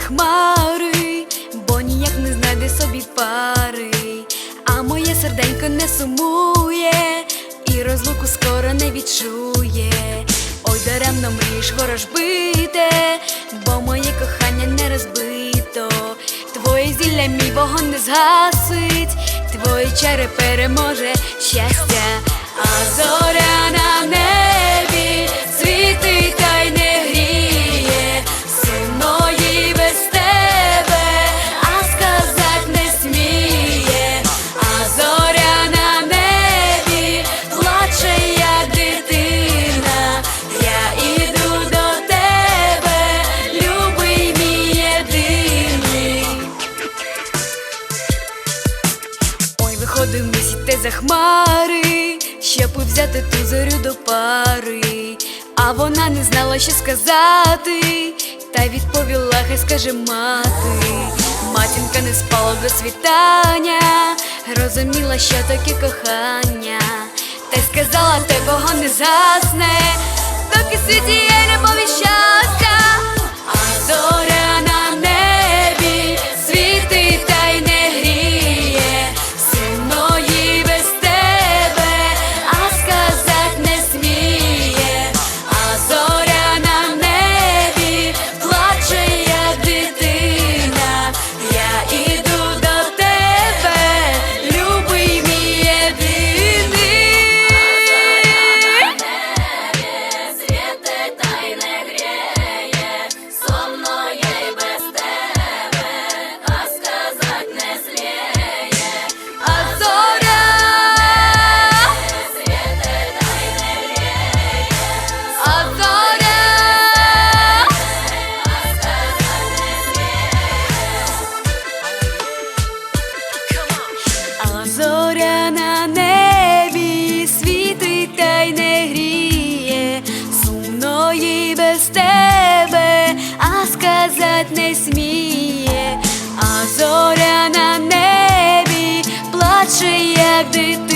хмари, бо ніяк не знайде собі пари, а моє серденько не сумує, і розлуку скоро не відчує. Ой, даремно мрієш ворожбите, бо моє кохання не розбито. Твоє зілля мій вогонь не згасить, твої чари переможе щастя, а зоря на небі хмари, щоб взяти ту зорю до пари. А вона не знала, що сказати, та відповіла, хай скаже мати. Матінка не спала до світання, розуміла, що таке кохання, та й сказала, те вогонь не засне, доки світі є без тебе, а сказать не сміє, а зоря на небі плаче, як дитина.